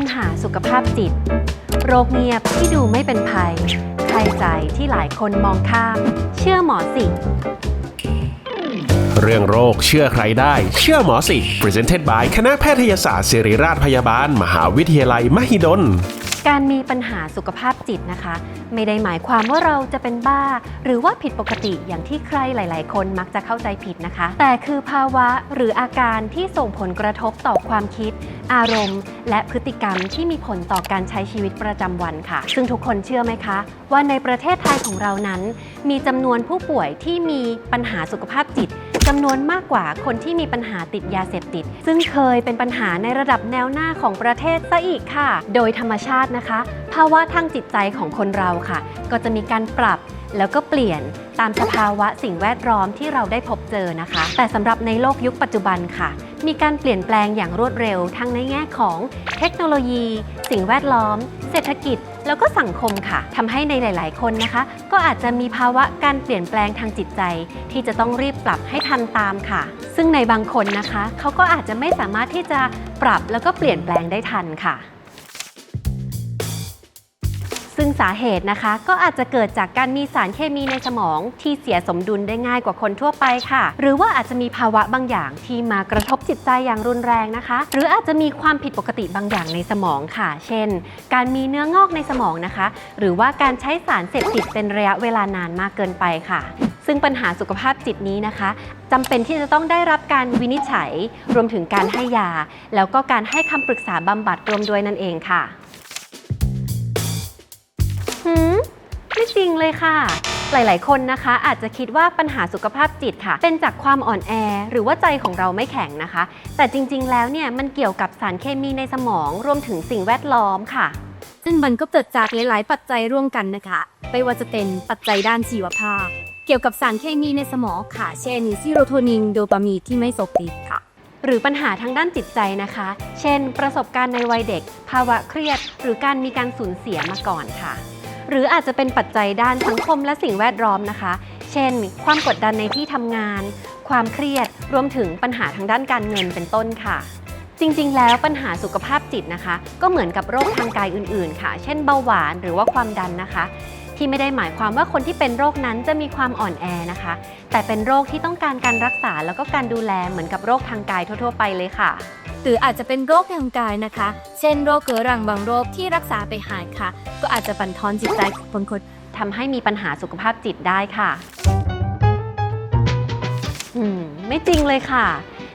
ปัญหาสุขภาพจิต โรคเงียบที่ดูไม่เป็นภัยไข้ใจที่หลายคนมองข้าม เชื่อหมอสิ เรื่องโรคเชื่อใครได้ เชื่อหมอสิ Presented by คณะแพทยศาสตร์ศิริราชพยาบาล มหาวิทยาลัยมหิดล การมีปัญหาสุขภาพจิตนะคะ ไม่ได้หมายความว่าเราจะเป็นบ้า หรือว่าผิดปกติอย่างที่ใครหลาย ๆ คนมักจะเข้าใจผิดนะคะ แต่คือภาวะหรืออาการที่ส่งผลกระทบต่อความคิด อารมณ์ และพฤติกรรมที่มีผลต่อการใช้ชีวิตประจำวันค่ะ ซึ่งทุกคนเชื่อไหมคะ ว่าในประเทศไทยของเรานั้น มีจำนวนผู้ป่วยที่มีปัญหาสุขภาพจิต จำนวนมากกว่าคนที่มีปัญหาติดยาเสพติด ซึ่งเคยเป็นปัญหาในระดับแนวหน้าของประเทศซะอีกค่ะ โดยธรรมชาตินะคะ ภาวะทางจิตใจของคนเราค่ะ ก็จะมีการปรับแล้วก็เปลี่ยนตามสภาวะสิ่งแวดล้อมที่เราได้พบเจอนะคะ แต่สำหรับในโลกยุคปัจจุบันค่ะ มีการเปลี่ยนแปลงอย่างรวดเร็ว ทั้งในแง่ของเทคโนโลยี สิ่งแวดล้อม เศรษฐกิจ แล้วก็สังคมค่ะทำให้ในหลาย ๆ คนนะคะ ก็อาจจะมีภาวะการเปลี่ยนแปลงทางจิตใจ ที่จะต้องรีบปรับให้ทันตามค่ะ ซึ่งในบางคนนะคะเขาก็อาจจะไม่สามารถที่จะปรับแล้วก็เปลี่ยนแปลงได้ทันค่ะ ซึ่งสาเหตุนะคะ ก็อาจจะเกิดจากการมีสารเคมีในสมองที่เสียสมดุลได้ง่ายกว่าคนทั่วไปค่ะ หรือว่าอาจจะมีภาวะบางอย่างที่มากระทบจิตใจอย่างรุนแรงนะคะ หรืออาจจะมีความผิดปกติบางอย่างในสมองค่ะ เช่น การมีเนื้องอกในสมองนะคะ หรือว่าการใช้สารเสพติดเป็นระยะเวลานานมากเกินไปค่ะซึ่งปัญหาสุขภาพจิตนี้นะคะจำเป็นที่จะต้องได้รับการวินิจฉัย รวมถึงการให้ยา แล้วก็การให้คำปรึกษาบำบัดรวมด้วยนั่นเองค่ะ หืมไม่จริงเลยค่ะ หลาย ๆ คนนะคะ อาจจะคิดว่าปัญหาสุขภาพจิตค่ะ เป็นจากความอ่อนแอ หรือว่าใจของเราไม่แข็งนะคะ แต่จริง ๆ แล้วเนี่ยมันเกี่ยวกับสารเคมีในสมองรวมถึงสิ่งแวดล้อมค่ะ ซึ่งมันก็เกิดจากหลาย ๆ ปัจจัยร่วมกันนะคะ ไม่ว่าจะเป็นปัจจัยด้านชีวภาพ เกี่ยวกับสารเคมีในสมองค่ะ เช่นซีโรโทนินโดปามีนที่ไม่สมดุลค่ะหรือปัญหาทางด้านจิตใจนะคะ เช่น ประสบการณ์ในวัยเด็ก ภาวะเครียด หรือการมีการสูญเสียมาก่อนค่ะ หรืออาจจะเป็นปัจจัยด้านสังคมและสิ่งแวดล้อมนะคะ เช่น ความกดดันในที่ทำงาน ความเครียด รวมถึงปัญหาทางด้านการเงินเป็นต้นค่ะ จริงๆ แล้วปัญหาสุขภาพจิตนะคะ ก็เหมือนกับโรคทางกายอื่นๆ ค่ะ เช่นเบาหวานหรือว่าความดันนะคะ ที่ไม่ได้หมายความว่าคนที่เป็นโรคนั้นจะมีความอ่อนแอนะคะ แต่เป็นโรคที่ต้องการการรักษาแล้วก็การดูแลเหมือนกับโรคทางกายทั่ว ๆ ไปเลยค่ะ หรืออาจจะเป็นโรคทางกายนะคะ เช่นโรคเรื้อรังบางโรคที่รักษาไปหายค่ะ ก็อาจจะบั่นทอนจิตใจของคนคนทำให้มีปัญหาสุขภาพจิตได้ค่ะ อืม ไม่จริงเลยค่ะ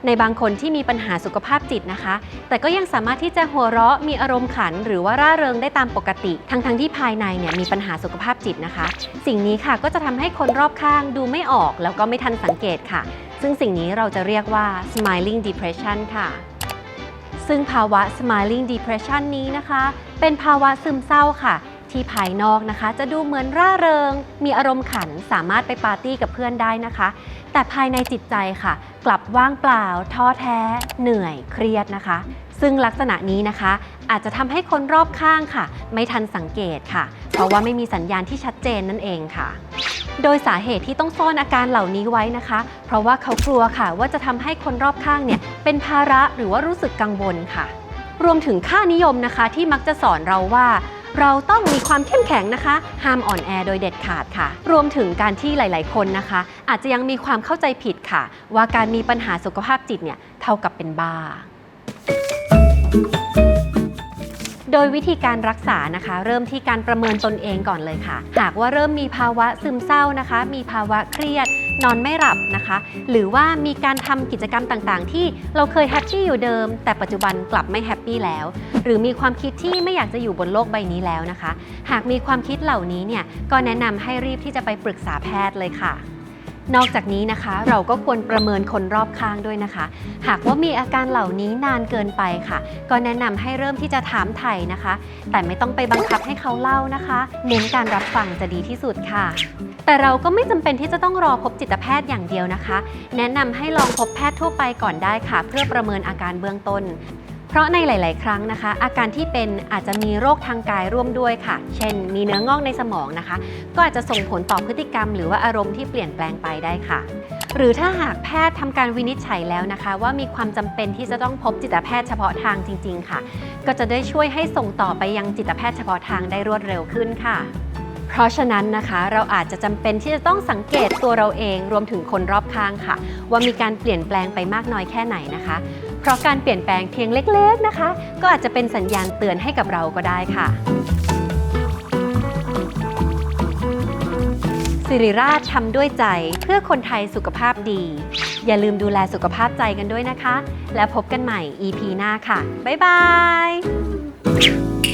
ในบางคนที่มีปัญหาสุขภาพจิตนะคะ แต่ก็ยังสามารถที่จะหัวเราะมีอารมณ์ขัน หรือว่าร่าเริงได้ตามปกติ ทั้งๆทที่ภายในเนี่ยมีปัญหาสุขภาพจิตนะคะ สิ่งนี้ค่ะก็จะทำให้คนรอบข้างดูไม่ออก แล้วก็ไม่ทันสังเกตค่ะ ซึ่งสิ่งนี้เราจะเรียกว่า smiling depression ค่ะ ซึ่งภาวะ smiling depression นี้นะคะ เป็นภาวะซึมเศร้าค่ะ ที่ภายนอกนะคะ จะดูเหมือนร่าเริง มีอารมณ์ขันสามารถไปปาร์ตี้กับเพื่อนได้นะคะ แต่ภายในจิตใจค่ะ กลับว่างเปล่า ท้อแท้ เหนื่อยเครียดนะคะ ซึ่งลักษณะนี้นะคะ อาจจะทำให้คนรอบข้างค่ะ ไม่ทันสังเกตค่ะ เพราะว่าไม่มีสัญญาณที่ชัดเจนนั่นเองค่ะ โดยสาเหตุที่ต้องซ่อนอาการเหล่านี้ไว้นะคะ เพราะว่าเขากลัวค่ะ ว่าจะทำให้คนรอบข้างเนี่ยเป็นภาระหรือว่ารู้สึกกังวลค่ะ รวมถึงค่านิยมนะคะ ที่มักจะสอนเราว่า เราต้องมีความเข้มแข็งนะคะ ห้ามอ่อนแอโดยเด็ดขาดค่ะ รวมถึงการที่หลาย ๆ คนนะคะ อาจจะยังมีความเข้าใจผิดค่ะ ว่าการมีปัญหาสุขภาพจิตเนี่ยเท่ากับเป็นบ้า โดยวิธีการรักษานะคะ เริ่มที่การประเมินตนเองก่อนเลยค่ะ หากว่าเริ่มมีภาวะซึมเศร้านะคะ มีภาวะเครียด นอนไม่หลับนะคะ หรือว่ามีการทำกิจกรรมต่างๆ ที่เราเคยแฮปปี้อยู่เดิม แต่ปัจจุบันกลับไม่แฮปปี้แล้ว หรือมีความคิดที่ไม่อยากจะอยู่บนโลกใบนี้แล้วนะคะ หากมีความคิดเหล่านี้เนี่ยก็แนะนำให้รีบที่จะไปปรึกษาแพทย์เลยค่ะ นอกจากนี้นะคะ เราก็ควรประเมินคนรอบข้างด้วยนะคะ หากว่ามีอาการเหล่านี้นานเกินไปค่ะ ก็แนะนำให้เริ่มที่จะถามไถ่นะคะ แต่ไม่ต้องไปบังคับให้เขาเล่านะคะเน้นการรับฟังจะดีที่สุดค่ะ แต่เราก็ไม่จำเป็นที่จะต้องรอพบจิตแพทย์อย่างเดียวนะคะ แนะนำให้ลองพบแพทย์ทั่วไปก่อนได้ค่ะ เพื่อประเมินอาการเบื้องต้น เพราะในหลาย ๆ ครั้งนะคะ อาการที่เป็นอาจจะมีโรคทางกายร่วมด้วยค่ะ เช่น มีเนื้องอกในสมองนะคะ ก็อาจจะส่งผลต่อพฤติกรรม หรือว่าอารมณ์ที่เปลี่ยนแปลงไปได้ค่ะ หรือถ้าหากแพทย์ทำการวินิจฉัยแล้วนะคะ ว่ามีความจำเป็นที่จะต้องพบจิตแพทย์เฉพาะทางจริง ๆ ค่ะ ก็จะได้ช่วยให้ส่งต่อไปยังจิตแพทย์เฉพาะทางได้รวดเร็วขึ้นค่ะเพราะฉะนั้นนะคะเราอาจจะจำเป็นที่จะต้องสังเกตตัวเราเองรวมถึงคนรอบข้างค่ะ ว่ามีการเปลี่ยนแปลงไปมากน้อยแค่ไหนนะคะ เพราะการเปลี่ยนแปลงเพียงเล็ก ๆนะคะ ก็อาจจะเป็นสัญญาณเตือนให้กับเราก็ได้ค่ะ สิริราชทำด้วยใจเพื่อคนไทยสุขภาพดี อย่าลืมดูแลสุขภาพใจกันด้วยนะคะ แล้วพบกันใหม่ EP หน้าค่ะ บ๊ายบาย